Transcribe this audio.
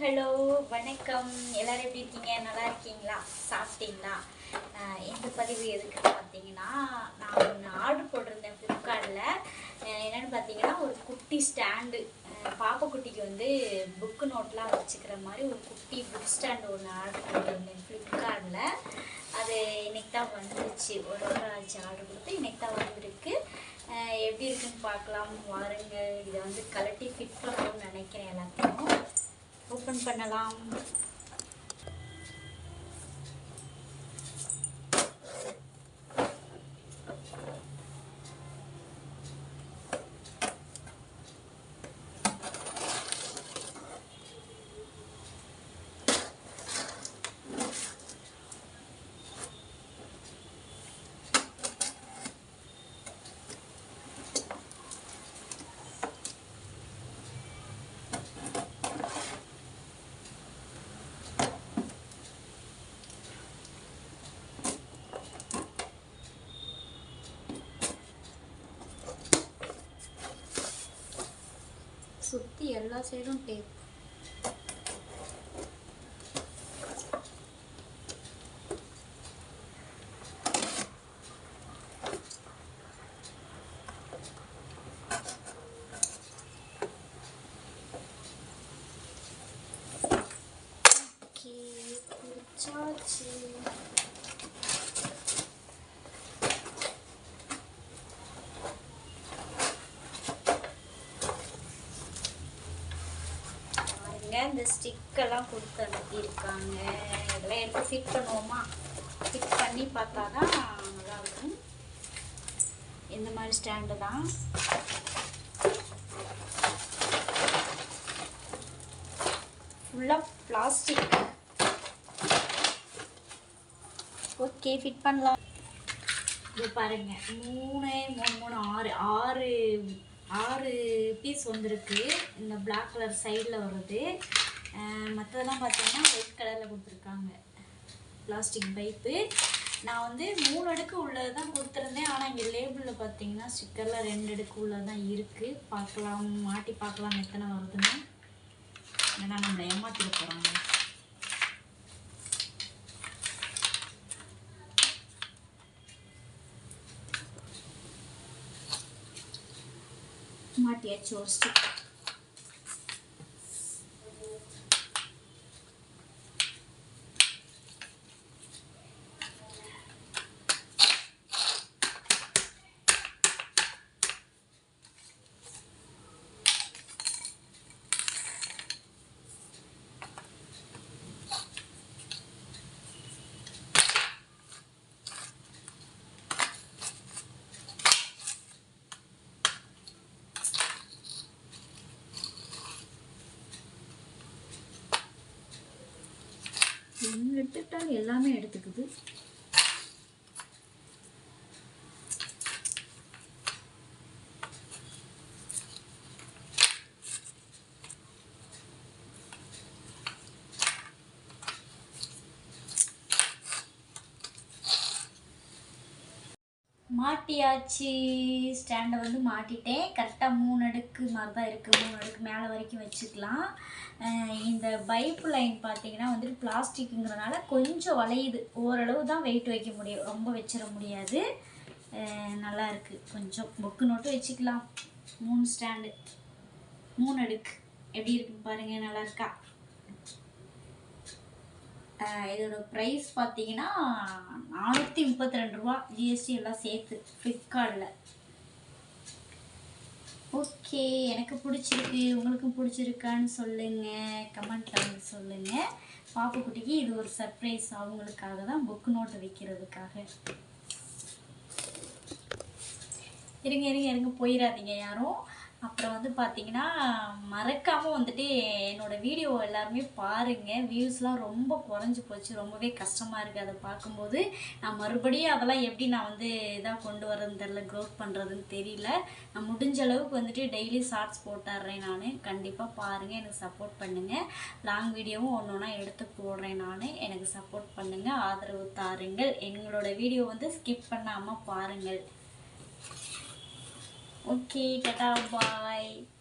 Hello வணக்கம். எல்லாரும் எப்படி இருக்கீங்க? நல்லா இருக்கீங்களா? சாப்பிட்டீங்களா? இந்த பதிவு எதுக்கு பார்த்தீங்கன்னா நான் ஒன்று ஆர்டர் போட்டிருந்தேன் ஃப்ளிப்கார்ட்டில் என்னென்னு பார்த்தீங்கன்னா ஒரு குட்டி ஸ்டாண்டு பாப்பா குட்டிக்கு வந்து புக்கு நோட்லாம் வச்சுக்கிற மாதிரி ஒரு குட்டி புக் ஸ்டாண்டு ஒன்று ஆர்டர் போட்டிருந்தேன் ஃப்ளிப்கார்ட்டில் அது இன்னைக்கு தான் வந்துருச்சு. ஒரு வாரம் ஆச்சு ஆர்டர் கொடுத்து இன்னைக்கு தான் வந்திருக்கு. எப்படி இருக்குன்னு பார்க்கலாம். வாருங்க இதை வந்து கலட்டி ஃபிட் பண்ணணும்னு நினைக்கிறேன் எல்லாத்தையும். ஓப்பன் பண்ணலாம். எல்லா சைடும் டேப் ஓகே பிடிச்சாச்சு பாருங்க இந்த ஸ்டிக்கெல்லாம் கொடுத்து அனுப்பியிருக்காங்க இதெல்லாம் எடுத்து ஃபிட் பண்ணுவோமா? ஃபிட் பண்ணி பார்த்தா தான் நல்லாயிருக்கும். இந்த மாதிரி ஸ்டாண்டு தான். ஃபுல்லாக பிளாஸ்டிக் ஓகே ஃபிட் பண்ணலாம். இது பாருங்க. மூணு மூணு மூணு ஆறு. ஆறு ஆறு பீஸ் வந்திருக்கு. இந்த பிளாக் கலர் சைடில் வருது. மற்றதெல்லாம் பார்த்தீங்கன்னா ஒயிட் கலரில் கொடுத்துருக்காங்க. பிளாஸ்டிக் பைப்பு நான் வந்து மூணு அடுக்கு உள்ளது தான் கொடுத்துருந்தேன். ஆனால் இங்கே லேபிளில் பார்த்தீங்கன்னா ஸ்டிக்கரில் ரெண்டு அடுக்கு உள்ளது தான் இருக்குது பார்க்கலாம் மாட்டி பார்க்கலாம் எத்தனை வருதுன்னு. ஏன்னா நம்மளை ஏமாற்றிட போகிறாங்க மாட்டியாச்சு ஒரு எல்லாமே எடுத்துக்குது. மாட்டியாச்சு. ஸ்டாண்டை வந்து மாட்டிட்டேன். கரெக்டாக மூணு அடுக்கு மாதிரி தான் இருக்குது மூணு அடுக்கு மேலே வரைக்கும் வச்சுக்கலாம். இந்த பைப் லைன் பார்த்தீங்கன்னா வந்துட்டு பிளாஸ்டிக்குங்கிறனால கொஞ்சம் வளையுது. ஓரளவு தான் வெயிட் வைக்க முடியும். ரொம்ப வச்சிட முடியாது. நல்லா இருக்குது கொஞ்சம் புக்கு நோட்டு வச்சுக்கலாம். மூணு ஸ்டாண்டு மூணு அடுக்கு. எப்படி இருக்குன்னு பாருங்கள் நல்லா இருக்கா? இதோட ப்ரைஸ் பார்த்தீங்கன்னா நானூற்றி முப்பத்தி ரெண்டு ரூபா ஜிஎஸ்டி எல்லாம் சேர்த்து ஃப்ளிப்கார்ட்டில் ஓகே எனக்கு பிடிச்சிருக்கு. உங்களுக்கும் பிடிச்சிருக்கான்னு சொல்லுங்கள் கமெண்ட்டில் வந்து சொல்லுங்கள் பாப்புக்குட்டிக்கு இது ஒரு சர்ப்ரைஸ் அவங்களுக்காக தான் புக் நோட்டு வைக்கிறதுக்காக. இருங்க இருங்க இருங்க. போயிடாதீங்க யாரும். அப்புறம் வந்து பார்த்தீங்கன்னா மறக்காமல் வந்துட்டு என்னோடய வீடியோ எல்லாருமே பாருங்கள் வியூஸ்லாம் ரொம்ப குறைஞ்சி போச்சு. ரொம்பவே கஷ்டமாக இருக்குது அதை பார்க்கும்போது நான் மறுபடியும் அதெல்லாம் எப்படி நான் வந்து இதாக கொண்டு வரதுன்னு தெரில க்ரோத் பண்ணுறதுன்னு தெரியல. நான் முடிஞ்ச அளவுக்கு வந்துட்டு டெய்லி ஷார்ட்ஸ் போட்டுடுறேன் நான். கண்டிப்பாக பாருங்கள் எனக்கு சப்போர்ட் பண்ணுங்கள் லாங் வீடியோவும் ஒன்று ஒன்றா எடுத்து போடுறேன் நான். எனக்கு சப்போர்ட் பண்ணுங்கள் ஆதரவு தாருங்கள். எங்களோட வீடியோ வந்து ஸ்கிப் பண்ணாமல் பாருங்கள். Okay, ta-ta, bye.